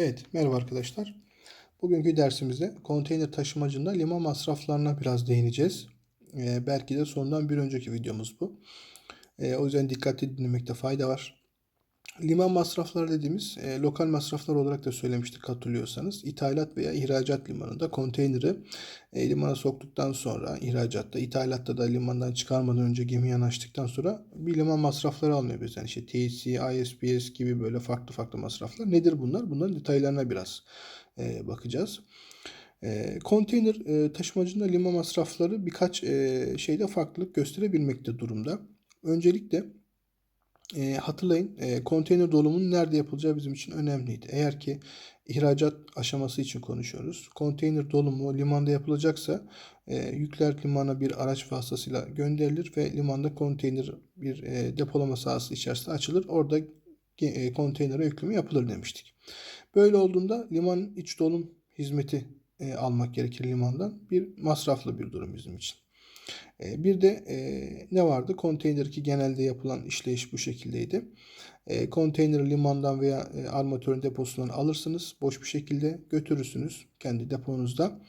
Evet, merhaba arkadaşlar. Bugünkü dersimizde konteyner taşımacında liman masraflarına biraz değineceğiz. Ee, belki de sondan bir önceki videomuz bu. Ee, o yüzden dikkatli dinlemekte fayda var. Liman masrafları dediğimiz e, lokal masraflar olarak da söylemiştik hatırlıyorsanız. İthalat veya ihracat limanında konteyneri e, limana soktuktan sonra ihracatta, ithalatta da limandan çıkarmadan önce gemi yanaştıktan sonra bir liman masrafları almıyor bizden. İşte TC, ISPS gibi böyle farklı farklı masraflar. Nedir bunlar? Bunların detaylarına biraz e, bakacağız. E, konteyner e, taşımacında liman masrafları birkaç e, şeyde farklılık gösterebilmekte durumda. Öncelikle e, hatırlayın e, konteyner dolumunun nerede yapılacağı bizim için önemliydi. Eğer ki ihracat aşaması için konuşuyoruz. Konteyner dolumu limanda yapılacaksa e, yükler limana bir araç vasıtasıyla gönderilir ve limanda konteyner bir e, depolama sahası içerisinde açılır. Orada e, konteynere yükleme yapılır demiştik. Böyle olduğunda liman iç dolum hizmeti e, almak gerekir limandan. Bir masraflı bir durum bizim için. E, bir de e, ne vardı? Konteyner ki genelde yapılan işleyiş bu şekildeydi. E, konteyneri limandan veya e, armatörün deposundan alırsınız. Boş bir şekilde götürürsünüz kendi deponuzda.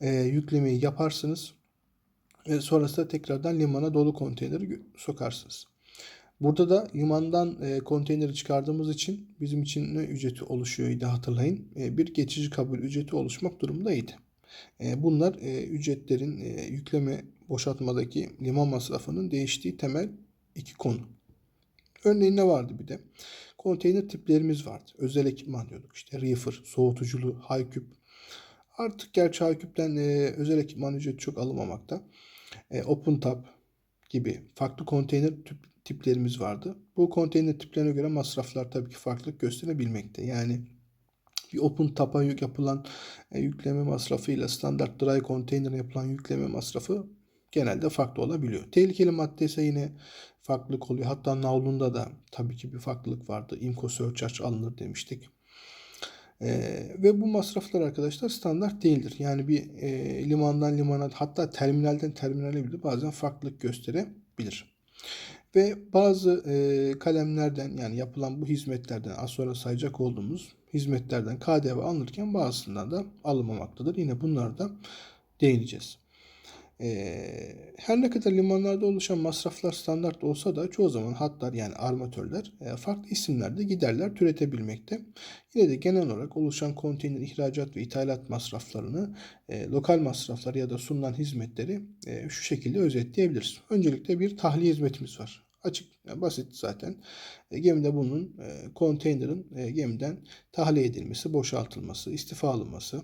E, yüklemeyi yaparsınız. E, sonrasında tekrardan limana dolu konteyneri sokarsınız. Burada da limandan e, konteyneri çıkardığımız için bizim için ne ücreti oluşuyordu hatırlayın. E, bir geçici kabul ücreti oluşmak durumundaydı. E, bunlar e, ücretlerin e, yükleme boşaltmadaki liman masrafının değiştiği temel iki konu. Örneğin ne vardı bir de? Konteyner tiplerimiz vardı. Özel ekipman diyorduk. İşte reefer, soğutuculu, high küp. Artık gerçi high küpten e, özel ekipman ücreti çok alınmamakta. Open tap gibi farklı konteyner tip, tiplerimiz vardı. Bu konteyner tiplerine göre masraflar tabii ki farklılık gösterebilmekte. Yani bir open tapa yapılan e, yükleme masrafıyla standart dry container yapılan yükleme masrafı genelde farklı olabiliyor. Tehlikeli madde ise yine farklılık oluyor. Hatta navlunda da tabii ki bir farklılık vardı. IMCO surcharge alınır demiştik. Ee, ve bu masraflar arkadaşlar standart değildir. Yani bir e, limandan limana hatta terminalden terminale bile bazen farklılık gösterebilir. Ve bazı e, kalemlerden yani yapılan bu hizmetlerden az sonra sayacak olduğumuz hizmetlerden KDV alınırken bazısından da alınmamaktadır. Yine bunlara da değineceğiz. Ee, her ne kadar limanlarda oluşan masraflar standart olsa da çoğu zaman hatlar yani armatörler e, farklı isimlerde giderler türetebilmekte. Yine de genel olarak oluşan konteyner ihracat ve ithalat masraflarını e, lokal masraflar ya da sunulan hizmetleri e, şu şekilde özetleyebiliriz. Öncelikle bir tahliye hizmetimiz var. Açık, yani basit zaten. E, gemide bunun e, konteynerin e, gemiden tahliye edilmesi, boşaltılması, istifa alınması.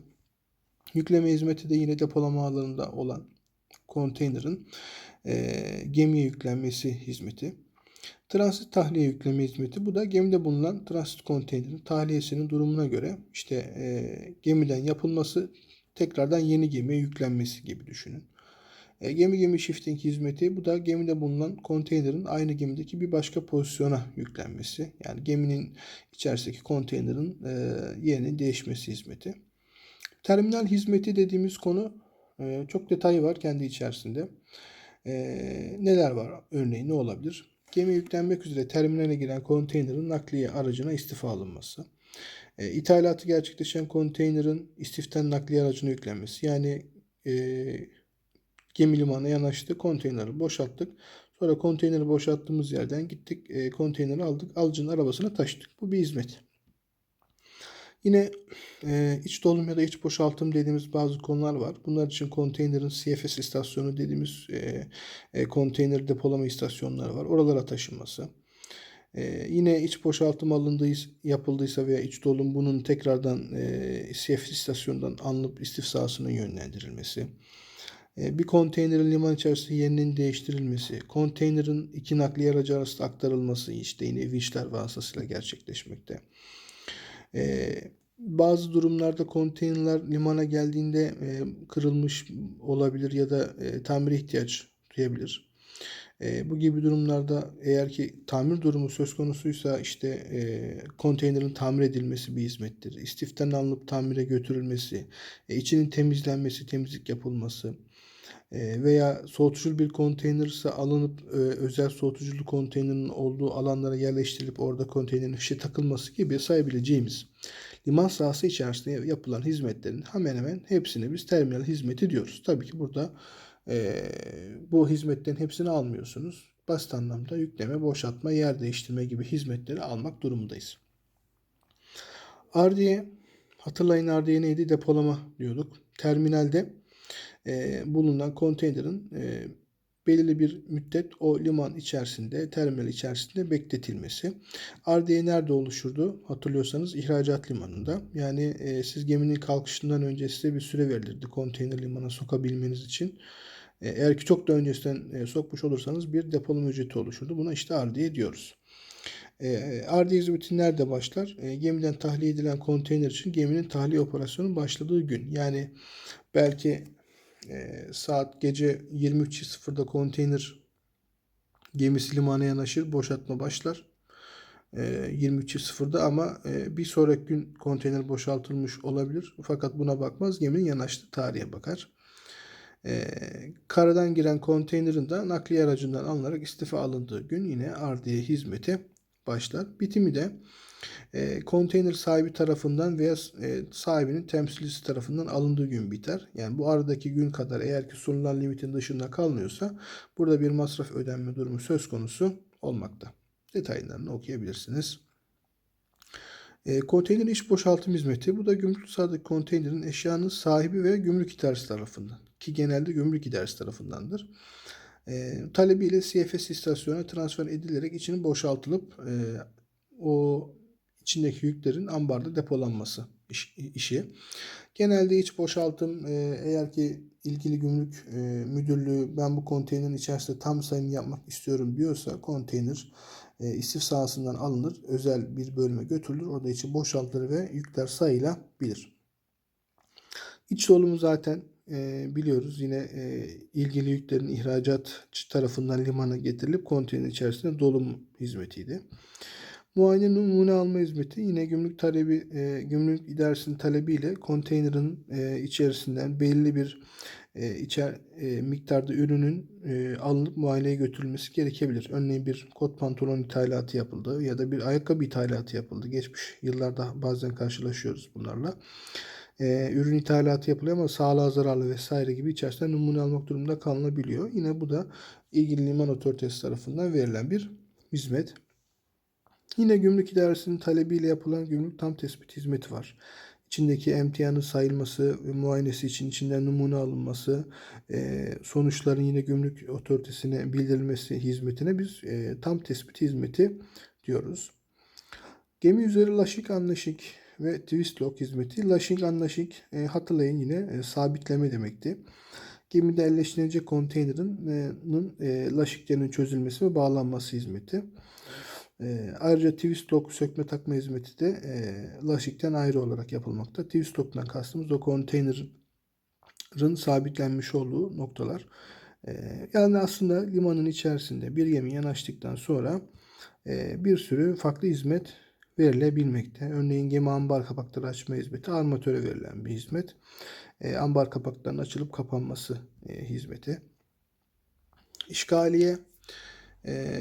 Yükleme hizmeti de yine depolama alanında olan konteynerin e, gemiye yüklenmesi hizmeti. Transit tahliye yükleme hizmeti bu da gemide bulunan transit konteynerin tahliyesinin durumuna göre işte e, gemiden yapılması tekrardan yeni gemiye yüklenmesi gibi düşünün. E, gemi gemi shifting hizmeti bu da gemide bulunan konteynerin aynı gemideki bir başka pozisyona yüklenmesi. Yani geminin içerisindeki konteynerin e, yerinin değişmesi hizmeti. Terminal hizmeti dediğimiz konu e, çok detay var kendi içerisinde. E, neler var? Örneğin ne olabilir? Gemi yüklenmek üzere terminale giren konteynerin nakliye aracına istifa alınması. E, ithalatı gerçekleşen konteynerin istiften nakliye aracına yüklenmesi. Yani e, gemi limana yanaştı, konteyneri boşalttık. Sonra konteyneri boşalttığımız yerden gittik, e, konteyneri aldık, alıcının arabasına taşıdık. Bu bir hizmet. Yine e, iç dolum ya da iç boşaltım dediğimiz bazı konular var. Bunlar için konteynerin CFS istasyonu dediğimiz e, e, konteyner depolama istasyonları var. Oralara taşınması. E, yine iç boşaltım alındıysa, yapıldıysa veya iç dolum bunun tekrardan e, CFS istasyonundan alınıp istifsasına yönlendirilmesi. E, bir konteynerin liman içerisinde yerinin değiştirilmesi, konteynerin iki nakliye aracı arasında aktarılması işte yine vinçler vasıtasıyla gerçekleşmekte. Ee, bazı durumlarda konteynerler limana geldiğinde e, kırılmış olabilir ya da e, tamire ihtiyaç duyabilir. E, bu gibi durumlarda eğer ki tamir durumu söz konusuysa işte e, konteynerin tamir edilmesi bir hizmettir. İstiften alınıp tamire götürülmesi, e, içinin temizlenmesi, temizlik yapılması, veya soğutucu bir konteyner ise alınıp e, özel soğutuculu konteynerin olduğu alanlara yerleştirilip orada konteynerin fişe takılması gibi sayabileceğimiz liman sahası içerisinde yapılan hizmetlerin hemen hemen hepsine biz terminal hizmeti diyoruz. Tabii ki burada e, bu hizmetlerin hepsini almıyorsunuz. Basit anlamda yükleme, boşaltma, yer değiştirme gibi hizmetleri almak durumundayız. RD'ye hatırlayın RD'ye neydi? Depolama diyorduk. Terminalde e, bulunan konteynerin e, belirli bir müddet o liman içerisinde, terminal içerisinde bekletilmesi. RD'ye nerede oluşurdu? Hatırlıyorsanız ihracat limanında. Yani e, siz geminin kalkışından önce size bir süre verilirdi konteyner limana sokabilmeniz için. E, eğer ki çok da öncesinden e, sokmuş olursanız bir depolama ücreti oluşurdu. Buna işte RD'ye diyoruz. E, RD hizmeti nerede başlar? E, gemiden tahliye edilen konteyner için geminin tahliye operasyonu başladığı gün. Yani belki e, saat gece 23.00'da konteyner gemisi limana yanaşır, boşaltma başlar. E, 23.00'da ama e, bir sonraki gün konteyner boşaltılmış olabilir. Fakat buna bakmaz, geminin yanaştığı tarihe bakar. E, karadan giren konteynerin de nakliye aracından alınarak istifa alındığı gün yine RD'ye hizmeti başlar. Bitimi de e, konteyner sahibi tarafından veya e, sahibinin temsilcisi tarafından alındığı gün biter. Yani bu aradaki gün kadar eğer ki sunulan limitin dışında kalmıyorsa burada bir masraf ödenme durumu söz konusu olmakta. Detaylarını okuyabilirsiniz. E, konteyner iş boşaltım hizmeti. Bu da gümrük sahadaki konteynerin eşyanın sahibi ve gümrük idaresi tarafından. Ki genelde gümrük idaresi tarafındandır. E, talebiyle CFS istasyonuna transfer edilerek içinin boşaltılıp e, o içindeki yüklerin ambarda depolanması iş, işi. Genelde iç boşaltım e, eğer ki ilgili gümrük e, müdürlüğü ben bu konteynerin içerisinde tam sayım yapmak istiyorum diyorsa konteyner e, istif sahasından alınır. Özel bir bölüme götürülür. Orada içi boşaltılır ve yükler sayılabilir. İç dolumu zaten biliyoruz. Yine ilgili yüklerin ihracatçı tarafından limana getirilip konteyner içerisinde dolum hizmetiydi. Muayene numune alma hizmeti yine gümrük talebi e, gümrük idaresinin talebiyle konteynerin e, içerisinden belli bir e, içer e, miktarda ürünün e, alınıp muayeneye götürülmesi gerekebilir. Örneğin bir kot pantolon ithalatı yapıldı ya da bir ayakkabı ithalatı yapıldı. Geçmiş yıllarda bazen karşılaşıyoruz bunlarla. E, ürün ithalatı yapılıyor ama sağlığa zararlı vesaire gibi içerisinden numune almak durumunda kalınabiliyor. Yine bu da ilgili liman otoritesi tarafından verilen bir hizmet. Yine gümrük idaresinin talebiyle yapılan gümrük tam tespit hizmeti var. İçindeki emtianın sayılması ve muayenesi için içinden numune alınması, e, sonuçların yine gümrük otoritesine bildirilmesi hizmetine biz e, tam tespit hizmeti diyoruz. Gemi üzeri laşık anlaşık ve twist lock hizmeti. Laşık anlaşık e, hatırlayın yine sabitleme demekti. Gemide elleştirilecek konteynerin e, çözülmesi ve bağlanması hizmeti. E, ayrıca twist lock sökme takma hizmeti de e, laşikten ayrı olarak yapılmakta. Twist lock'tan kastımız o konteynerin sabitlenmiş olduğu noktalar. E, yani aslında limanın içerisinde bir gemi yanaştıktan sonra e, bir sürü farklı hizmet verilebilmekte. Örneğin gemi ambar kapakları açma hizmeti armatöre verilen bir hizmet. E, ambar kapaklarının açılıp kapanması e, hizmeti. İşgaliye e,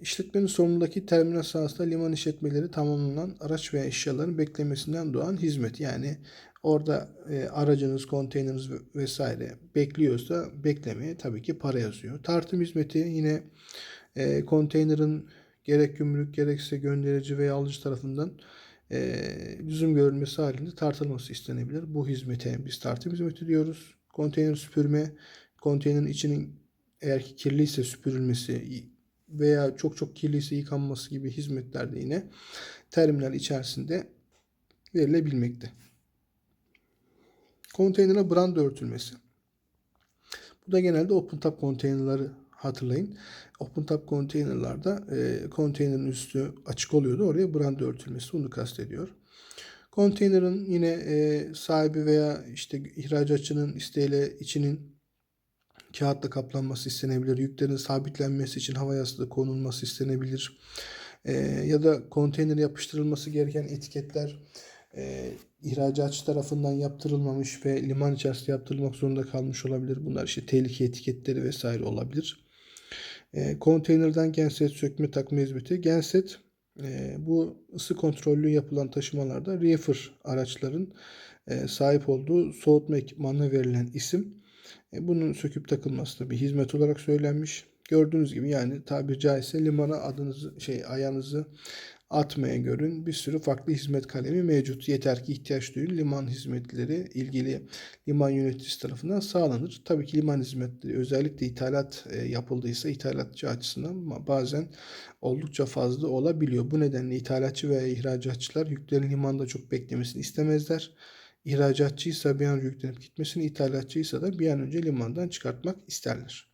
işletmenin sonundaki terminal sahasında liman işletmeleri tamamlanan araç veya eşyaların beklemesinden doğan hizmet. Yani orada e, aracınız, konteyneriniz vesaire bekliyorsa beklemeye tabii ki para yazıyor. Tartım hizmeti yine e, konteynerin gerek gümrük gerekse gönderici veya alıcı tarafından e, lüzum görülmesi halinde tartılması istenebilir. Bu hizmete biz tartım hizmeti diyoruz. Konteyner süpürme, konteynerin içinin eğer ki kirliyse süpürülmesi veya çok çok kirliyse yıkanması gibi hizmetler de yine terminal içerisinde verilebilmekte. Konteynere branda örtülmesi. Bu da genelde open top konteynerları hatırlayın. Open top konteynerlarda e, konteynerin üstü açık oluyordu. Oraya branda örtülmesi bunu kastediyor. Konteynerin yine e, sahibi veya işte ihracatçının isteğiyle içinin kağıtla kaplanması istenebilir. Yüklerin sabitlenmesi için hava yastığı konulması istenebilir. E, ya da konteynere yapıştırılması gereken etiketler e, ihracatçı tarafından yaptırılmamış ve liman içerisinde yaptırılmak zorunda kalmış olabilir. Bunlar işte tehlike etiketleri vesaire olabilir. E, konteynerden genset sökme takma hizmeti. Genset e, bu ısı kontrollü yapılan taşımalarda reefer araçların e, sahip olduğu soğutma ekipmanına verilen isim. E, bunun söküp takılması da bir hizmet olarak söylenmiş. Gördüğünüz gibi yani tabiri caizse limana adınızı şey ayağınızı atmaya görün bir sürü farklı hizmet kalemi mevcut. Yeter ki ihtiyaç duyun. Liman hizmetleri ilgili liman yöneticisi tarafından sağlanır. Tabii ki liman hizmetleri özellikle ithalat e, yapıldıysa ithalatçı açısından bazen oldukça fazla olabiliyor. Bu nedenle ithalatçı veya ihracatçılar yüklerin limanda çok beklemesini istemezler. İhracatçıysa bir an yüklenip gitmesini, ithalatçıysa da bir an önce limandan çıkartmak isterler.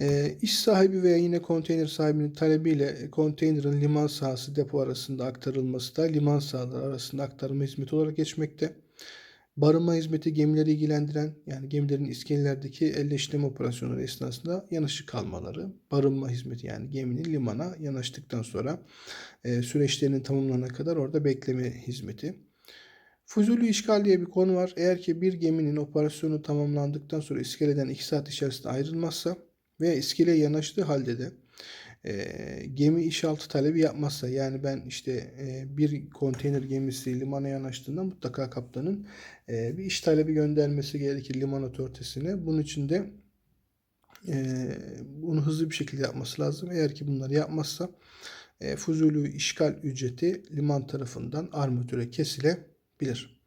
E, iş sahibi veya yine konteyner sahibinin talebiyle konteynerin liman sahası depo arasında aktarılması da liman sahaları arasında aktarılma hizmeti olarak geçmekte. Barınma hizmeti gemileri ilgilendiren yani gemilerin iskelelerdeki elleştirme operasyonları esnasında yanaşık kalmaları. Barınma hizmeti yani geminin limana yanaştıktan sonra e, süreçlerinin tamamlanana kadar orada bekleme hizmeti. Fuzuli işgal diye bir konu var. Eğer ki bir geminin operasyonu tamamlandıktan sonra iskeleden 2 saat içerisinde ayrılmazsa veya iskeleye yanaştığı halde de e, gemi işaltı talebi yapmazsa yani ben işte e, bir konteyner gemisi limana yanaştığında mutlaka kaptanın e, bir iş talebi göndermesi gerekir liman otoritesine. Bunun için de e, bunu hızlı bir şekilde yapması lazım. Eğer ki bunları yapmazsa e, fuzuli işgal ücreti liman tarafından armatöre kesilebilir.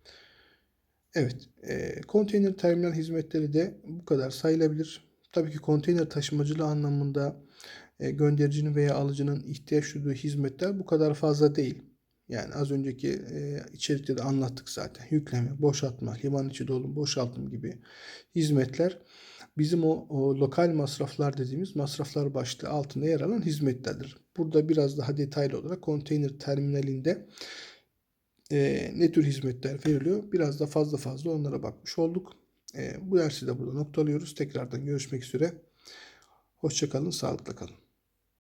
Evet, e, konteyner terminal hizmetleri de bu kadar sayılabilir. Tabii ki konteyner taşımacılığı anlamında e, göndericinin veya alıcının ihtiyaç duyduğu hizmetler bu kadar fazla değil. Yani az önceki e, içerikte de anlattık zaten. Yükleme, boşaltma, liman içi dolum, boşaltım gibi hizmetler bizim o, o lokal masraflar dediğimiz masraflar başlığı altında yer alan hizmetlerdir. Burada biraz daha detaylı olarak konteyner terminalinde e, ne tür hizmetler veriliyor biraz da fazla fazla onlara bakmış olduk. E, bu dersi de burada noktalıyoruz. Tekrardan görüşmek üzere. Hoşçakalın, sağlıkla kalın.